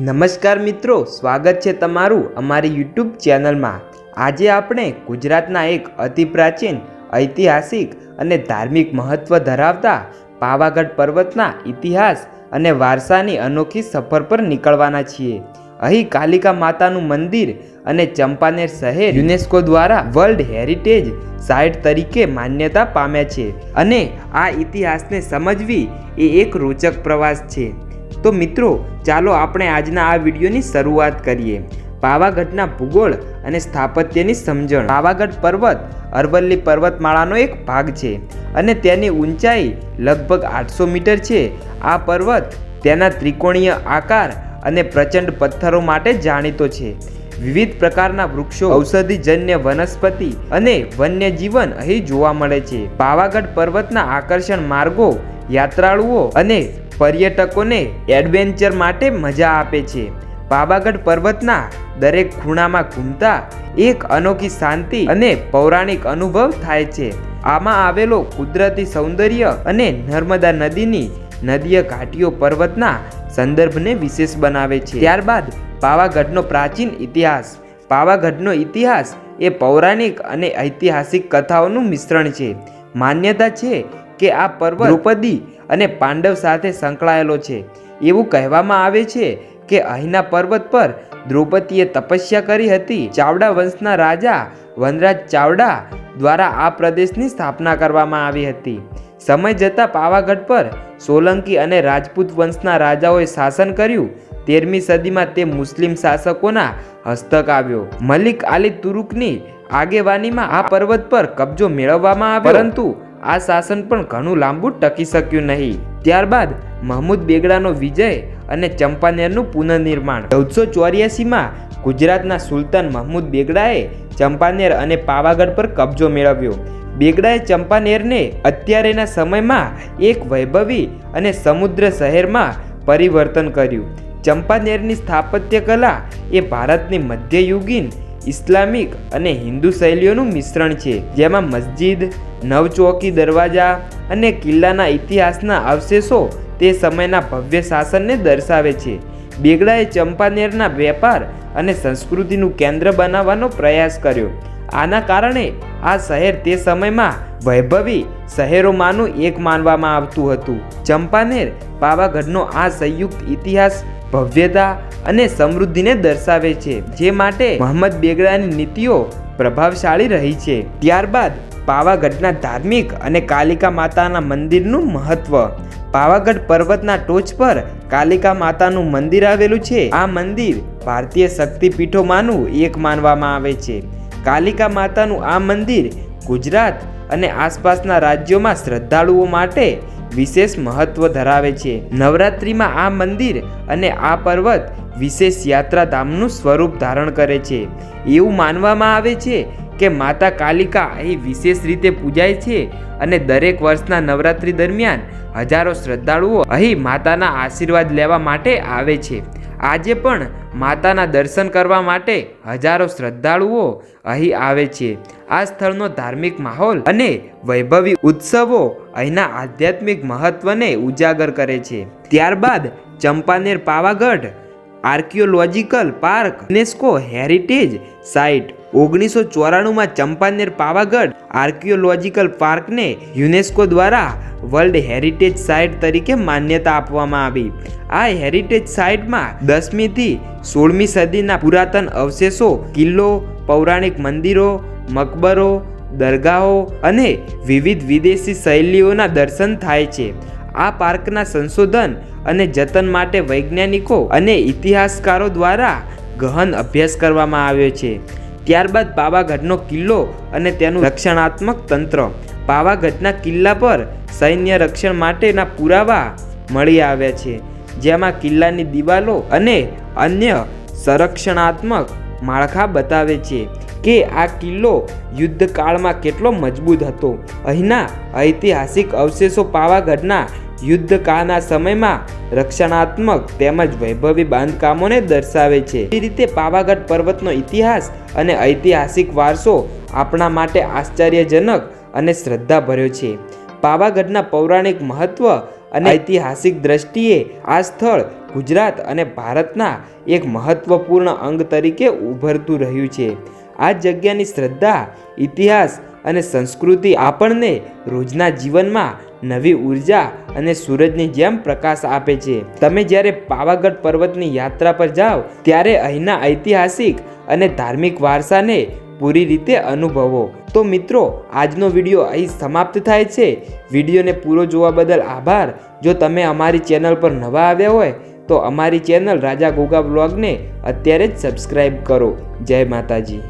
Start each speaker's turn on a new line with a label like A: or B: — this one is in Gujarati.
A: નમસ્કાર મિત્રો, સ્વાગત છે તમારું અમારી યુટ્યુબ ચેનલમાં. આજે આપણે ગુજરાતના એક અતિ પ્રાચીન, ઐતિહાસિક અને ધાર્મિક મહત્વ ધરાવતા પાવાગઢ પર્વતના ઇતિહાસ અને વારસાની અનોખી સફર પર નીકળવાના છીએ. અહીં કાલિકા માતાનું મંદિર અને ચંપાનેર શહેર યુનેસ્કો દ્વારા વર્લ્ડ હેરિટેજ સાઇટ તરીકે માન્યતા પામ્યા છે. અને આ ઇતિહાસને સમજવી એ એક રોચક પ્રવાસ છે. તો મિત્રો, ચાલો આપણે આજના આ વિડીયોની શરૂઆત કરીએ. પાવાગઢના ભૂગોળ અને સ્થાપત્યની સમજણ. પાવાગઢ પર્વત, અરવલ્લી પર્વતમાળાનો એક ભાગ છે અને તેની ઊંચાઈ લગભગ આઠસો મીટર છે. આ પર્વત તેના ત્રિકોણીય આકાર અને પ્રચંડ પથ્થરો માટે જાણીતો છે. વિવિધ પ્રકારના વૃક્ષો, ઔષધિજન્ય વનસ્પતિ અને વન્યજીવન અહીં જોવા મળે છે. પાવાગઢ પર્વતના આકર્ષણ માર્ગો, યાત્રાળુઓ અને પર્યટકોને એડવેન્ચર માટે મજા આપે છે. પાવાગઢ પર્વતના દરેક ખૂણામાં ઘૂમતા એક અનોખી શાંતિ અને પૌરાણિક અનુભવ થાય છે. આમાં આવેલો કુદરતી સૌંદર્ય અને નર્મદા નદીની નદીય ઘાટીઓ પર્વતના સંદર્ભને વિશેષ બનાવે છે. ત્યારબાદ પાવાગઢનો પ્રાચીન ઇતિહાસ. પાવાગઢનો ઇતિહાસ એ પૌરાણિક અને ઐતિહાસિક કથાઓનું મિશ્રણ છે. માન્યતા છે કે આ પર્વત દ્રૌપદી અને પાંડવ સાથે સંકળાયેલો છે. એવું કહેવામાં આવે છે કે અહીંના પર્વત પર દ્રૌપદીએ તપસ્યા કરી હતી. ચાવડા વંશના રાજા વનરાજ ચાવડા દ્વારા આ પ્રદેશની સ્થાપના કરવામાં આવી હતી. સમય જતાં પાવાગઢ પર સોલંકી અને રાજપૂત વંશના રાજાઓએ શાસન કર્યું. તેરમી સદીમાં તે મુસ્લિમ શાસકોના હસ્તક આવ્યો. મલિક આલી તુરુકની આગેવાનીમાં આ પર્વત પર કબજો મેળવવામાં આવ્યો. પરંતુ આ શાસન પણ ઘણું લાંબુ ટકી શક્યું નહીં. ત્યારબાદ મહમૂદ બેગડાનો વિજય અને ચંપાનેરનું પુનર્નિર્માણ ચૌદસો ચોર્યાસીમાં ગુજરાતના સુલતાન મહમૂદ બેગડાએ ચંપાનેર અને પાવાગઢ પર કબજો મેળવ્યો. બેગડાએ ચંપાનેરને અત્યારેના સમયમાં એક વૈભવી અને સમુદ્ર શહેરમાં પરિવર્તન કર્યું. ચંપાનેરની સ્થાપત્ય કલા એ ભારતની મધ્યયુગીન ઇસ્લામિક અને હિન્દુ શૈલીઓનું મિશ્રણ છે. જેમાં મસ્જિદ, નવચોકી દરવાજા અને કિલ્લાના ઇતિહાસના અવશેષો તે સમયના ભવ્ય શાસનને દર્શાવે છે. બેગડાએ ચંપાનેરના વેપાર અને સંસ્કૃતિનું કેન્દ્ર બનાવવાનો પ્રયાસ કર્યો. આના કારણે આ શહેર તે સમયમાં વૈભવી શહેરોમાંનું એક માનવામાં આવતું હતું. ચંપાનેર પાવાગઢનો આ સંયુક્ત ઇતિહાસ ભવ્યતા અને સમૃદ્ધિને દર્શાવે છે, જે માટે મોહમ્મદ બેગડાની નીતિઓ પ્રભાવશાળી રહી છે. ત્યારબાદ પાવાગઢના ધાર્મિક અને કાલિકા માતાના મંદિરનું મહત્વ. પાવાગઢ પર્વતના ટોચ પર કાલિકા માતાનું મંદિર આવેલું છે. આ મંદિર ભારતીય શક્તિપીઠોમાંનું એક માનવામાં આવે છે. કાલિકા માતાનું આ મંદિર ગુજરાત અને આસપાસના રાજ્યોમાં શ્રદ્ધાળુઓ માટે વિશેષ મહત્વ ધરાવે છે. નવરાત્રિમાં આ મંદિર અને આ પર્વત વિશેષ યાત્રાધામનું સ્વરૂપ ધારણ કરે છે. એવું માનવામાં આવે છે કે માતા કાલિકા અહીં વિશેષ રીતે પૂજાય છે અને દરેક વર્ષના નવરાત્રિ દરમિયાન હજારો શ્રદ્ધાળુઓ અહીં માતાના આશીર્વાદ લેવા માટે આવે છે. આજે પણ માતાના દર્શન કરવા માટે હજારો શ્રદ્ધાળુઓ અહીં આવે છે. આ સ્થળનો ધાર્મિક માહોલ અને વૈભવી ઉત્સવો અહીંના આધ્યાત્મિક મહત્વને ઉજાગર કરે છે. ત્યારબાદ Champaner Pavagadh archaeological park, UNESCO heritage site ઓગણીસો ચોરાણુંમાં ચંપાનેર પાવાગઢ આર્કિયોલોજીકલ પાર્કને યુનેસ્કો દ્વારા વર્લ્ડ હેરિટેજ સાઇટ તરીકે માન્યતા આપવામાં આવી. આ હેરિટેજ સાઇટમાં દસમીથી સોળમી સદીના પુરાતન અવશેષો, કિલ્લો, પૌરાણિક મંદિરો, મકબરો, દરગાહો અને વિવિધ વિદેશી શૈલીઓના દર્શન થાય છે. આ પાર્કના સંશોધન અને જતન માટે વૈજ્ઞાનિકો અને ઇતિહાસકારો દ્વારા ગહન અભ્યાસ કરવામાં આવ્યો છે. ત્યારબાદ પાવાગઢનો કિલ્લો અને તેનું રક્ષણાત્મક તંત્ર. પાવાગઢના કિલ્લા પર સૈન્ય રક્ષણ માટેના પુરાવા મળી આવ્યા છે, જેમાં કિલ્લાની દિવાલો અને અન્ય સંરક્ષણાત્મક માળખા બતાવે છે કે આ કિલ્લો યુદ્ધકાળમાં કેટલો મજબૂત હતો. અહીંના ઐતિહાસિક અવશેષો પાવાગઢના યુદ્ધકાળના સમયમાં રક્ષણાત્મક તેમજ વૈભવી બાંધકામોને દર્શાવે છે. એ રીતે પાવાગઢ પર્વતનો ઇતિહાસ અને ઐતિહાસિક વારસો આપણા માટે આશ્ચર્યજનક અને શ્રદ્ધા ભર્યો છે. પાવાગઢના પૌરાણિક મહત્વ અને ઐતિહાસિક દ્રષ્ટિએ આ સ્થળ ગુજરાત અને ભારતના એક મહત્વપૂર્ણ અંગ તરીકે ઉભરતું રહ્યું છે. આ જગ્યાની શ્રદ્ધા, ઇતિહાસ અને સંસ્કૃતિ આપણને રોજના જીવનમાં નવી ઊર્જા અને સૂરજની જેમ પ્રકાશ આપે છે. તમે જ્યારે પાવાગઢ પર્વતની યાત્રા પર જાઓ, ત્યારે અહીંના ઐતિહાસિક અને ધાર્મિક વારસાને પૂરી રીતે અનુભવો. તો મિત્રો, આજનો વીડિયો અહીં સમાપ્ત થાય છે. વિડીયોને પૂરો જોવા બદલ આભાર. જો તમે અમારી ચેનલ પર નવા આવ્યા હોય, તો અમારી ચેનલ રાજા ગોગા બ્લોગને અત્યારે જ સબસ્ક્રાઈબ કરો. જય માતાજી.